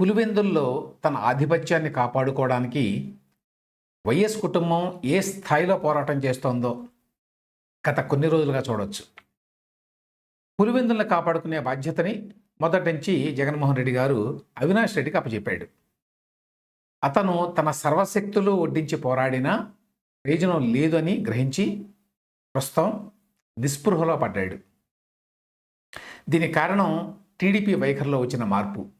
పులివెందుల్లో తన ఆధిపత్యాన్ని కాపాడుకోవడానికి వైఎస్ కుటుంబం ఏ స్థాయిలో పోరాటం చేస్తోందో గత కొన్ని రోజులుగా చూడొచ్చు. పులివెందులను కాపాడుకునే బాధ్యతని మొదటి నుంచి జగన్మోహన్ రెడ్డి గారు అవినాష్ రెడ్డికి అప్పచెప్పాడు అతను తన సర్వశక్తులు ఒడ్డించి పోరాడినా ప్రయోజనం లేదని గ్రహించి ప్రస్తుతం నిస్పృహలో పడ్డాడు. దీనికి కారణం టీడీపీ వైఖరిలో వచ్చిన మార్పు.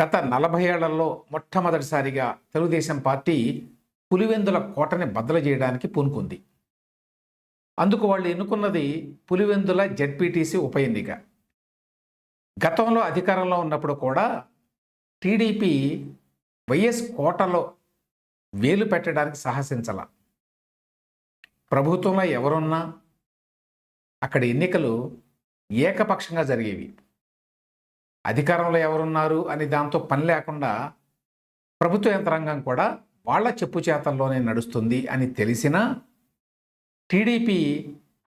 గత నలభై ఏళ్ళలో మొట్టమొదటిసారిగా తెలుగుదేశం పార్టీ పులివెందుల కోటని బద్దలు చేయడానికి పూనుకుంది. అందుకు వాళ్ళు ఎన్నుకున్నది పులివెందుల జెడ్పీటీసీ ఉప ఎన్నిక. గతంలో అధికారంలో ఉన్నప్పుడు కూడా టీడీపీ వైఎస్ కోటలో వేలు పెట్టడానికి సాహసించాల. ప్రభుత్వంలో ఎవరున్నా అక్కడ ఎన్నికలు ఏకపక్షంగా జరిగేవి. అధికారంలో ఎవరున్నారు అని దాంతో పని లేకుండా ప్రభుత్వ యంత్రాంగం కూడా వాళ్ళ చెప్పు చేతల్లోనే నడుస్తుంది అని తెలిసినా టీడీపీ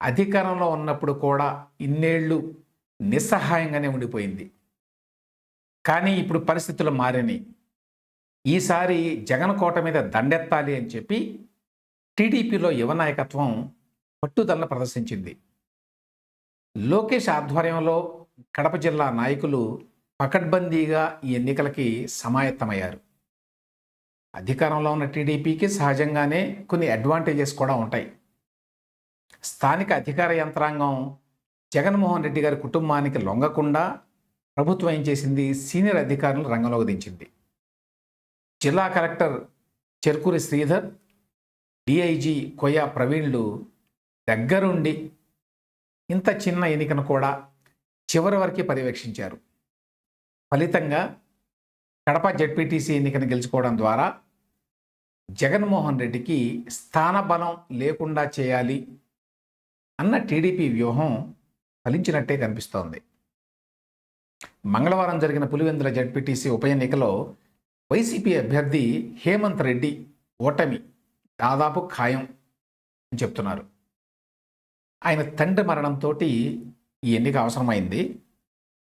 అధికారంలో ఉన్నప్పుడు కూడా ఇన్నేళ్ళు నిస్సహాయంగానే ఉండిపోయింది. కానీ ఇప్పుడు పరిస్థితులు మారినాయి. ఈసారి జగన్ కోట మీద దండెత్తాలి అని చెప్పి టీడీపీలో యువ నాయకత్వం పట్టుదల ప్రదర్శించింది. లోకేష్ ఆధ్వర్యంలో కడప జిల్లా నాయకులు పకడ్బందీగా ఈ ఎన్నికలకి సమాయత్తమయ్యారు. అధికారంలో ఉన్న టీడీపీకి సహజంగానే కొన్ని అడ్వాంటేజెస్ కూడా ఉంటాయి. స్థానిక అధికార యంత్రాంగం జగన్మోహన్ రెడ్డి గారి కుటుంబానికి లొంగకుండా ప్రభుత్వం ఏం చేసింది? సీనియర్ అధికారులను రంగంలోకి దించింది. జిల్లా కలెక్టర్ చెరుకూరి శ్రీధర్ డిఐజీ కొయ్యా ప్రవీణ్లు దగ్గరుండి ఇంత చిన్న ఎన్నికను కూడా చివరి వరకు పర్యవేక్షించారు. ఫలితంగా కడప జడ్పీటీసీ ఎన్నికను గెలుచుకోవడం ద్వారా జగన్మోహన్ రెడ్డికి స్థానబలం లేకుండా చేయాలి అన్న టీడీపీ వ్యూహం ఫలించినట్టే కనిపిస్తోంది. మంగళవారం జరిగిన పులివెందుల జడ్పీటీసీ ఉప ఎన్నికలో వైసీపీ అభ్యర్థి హేమంత్ రెడ్డి ఓటమి దాదాపు ఖాయం అని చెప్తున్నారు. ఆయన తండ్రి మరణంతో ఈ ఎన్నిక అవసరమైంది.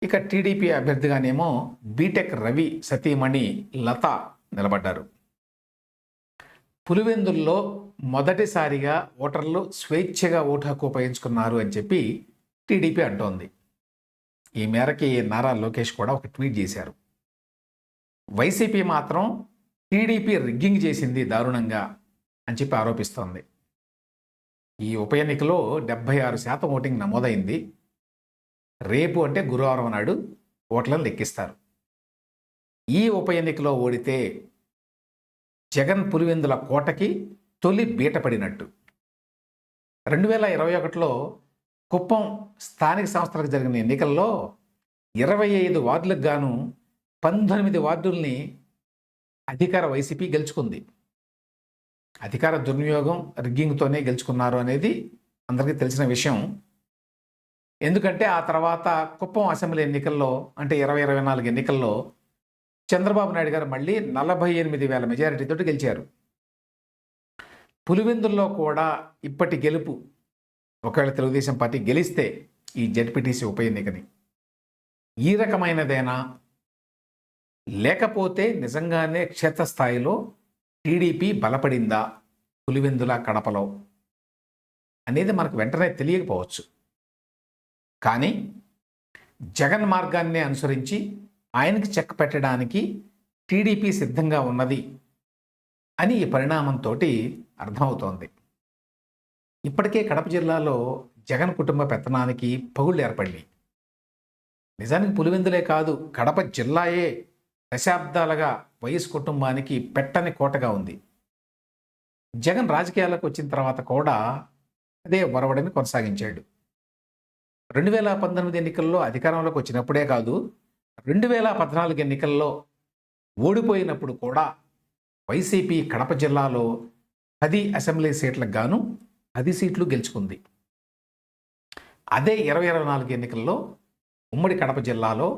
ఇక టీడీపీ అభ్యర్థిగానేమో బీటెక్ రవి సతీమణి లత నిలబడ్డారు. పులివెందుల్లో మొదటిసారిగా ఓటర్లు స్వేచ్ఛగా ఓటు హక్కు ఉపయోగించుకున్నారు అని చెప్పి టీడీపీ అంటోంది. ఈ మేరకి నారా లోకేష్ కూడా ఒక ట్వీట్ చేశారు. వైసీపీ మాత్రం టీడీపీ రిగ్గింగ్ చేసింది దారుణంగా అని చెప్పి ఆరోపిస్తోంది. ఈ ఉప ఎన్నికలో డెబ్బై ఆరు శాతం ఓటింగ్ నమోదైంది. రేపు అంటే గురువారం నాడు ఓట్లను లెక్కిస్తారు. ఈ ఉప ఎన్నికలో ఓడితే జగన్ పులివెందుల కోటకి తొలి బీట పడినట్టు. రెండు వేల ఇరవై ఒకటిలో కుప్పం స్థానిక సంస్థలకు జరిగిన ఎన్నికల్లో ఇరవై ఐదు వార్డులకు గాను పంతొమ్మిది వార్డుల్ని అధికార వైసీపీ గెలుచుకుంది. అధికార దుర్వినియోగం రిగ్గింగ్తోనే గెలుచుకున్నారు అనేది అందరికీ తెలిసిన విషయం. ఎందుకంటే ఆ తర్వాత కుప్పం అసెంబ్లీ ఎన్నికల్లో అంటే ఇరవై ఇరవై నాలుగు ఎన్నికల్లో చంద్రబాబు నాయుడు గారు మళ్ళీ నలభై ఎనిమిది వేల మెజారిటీతో గెలిచారు. పులివెందుల్లో కూడా ఇప్పటి గెలుపు ఒకవేళ తెలుగుదేశం పార్టీ గెలిస్తే ఈ జడ్పీటీసీ ఉప ఎన్నికని. ఈ రకమైనదేనా? లేకపోతే నిజంగానే క్షేత్రస్థాయిలో టీడీపీ బలపడిందా పులివెందుల కడపలో? అనేది మనకు వెంటనే తెలియకపోవచ్చు. కానీ జగన్ మార్గాన్ని అనుసరించి ఆయనకి చెక్ పెట్టడానికి టీడీపీ సిద్ధంగా ఉన్నది అని ఈ పరిణామంతో అర్థమవుతోంది. ఇప్పటికే కడప జిల్లాలో జగన్ కుటుంబ పెత్తనానికి పగుళ్ళు ఏర్పడి నిజానికి పులివెందులే కాదు కడప జిల్లాయే దశాబ్దాలుగా వైఎస్ కుటుంబానికి పెట్టని కోటగా ఉంది. జగన్ రాజకీయాలకు వచ్చిన తర్వాత కూడా అదే ఒరవడిని కొనసాగించాడు. రెండు వేల పంతొమ్మిది ఎన్నికల్లో అధికారంలోకి వచ్చినప్పుడే కాదు రెండు వేల పద్నాలుగు ఎన్నికల్లో ఓడిపోయినప్పుడు కూడా వైసీపీ కడప జిల్లాలో పది అసెంబ్లీ సీట్లకు గాను పది సీట్లు గెలుచుకుంది. అదే ఇరవై ఇరవై నాలుగు ఎన్నికల్లో ఉమ్మడి కడప జిల్లాలో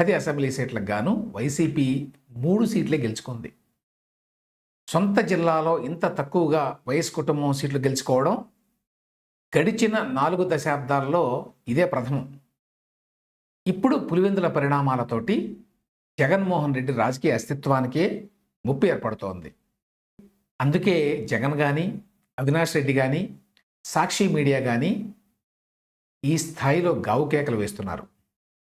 పది అసెంబ్లీ సీట్లకు గాను వైసీపీ మూడు సీట్లే గెలుచుకుంది. సొంత జిల్లాలో ఇంత తక్కువగా వైఎస్ కుటుంబం సీట్లు గెలుచుకోవడం గడిచిన నాలుగు దశాబ్దాల్లో ఇదే ప్రథమం. ఇప్పుడు పులివెందుల పరిణామాలతోటి జగన్మోహన్ రెడ్డి రాజకీయ అస్తిత్వానికే ముప్పు ఏర్పడుతోంది. అందుకే జగన్ కానీ అవినాష్ రెడ్డి కానీ సాక్షి మీడియా కానీ ఈ స్థాయిలో గావుకేకలు వేస్తున్నారు.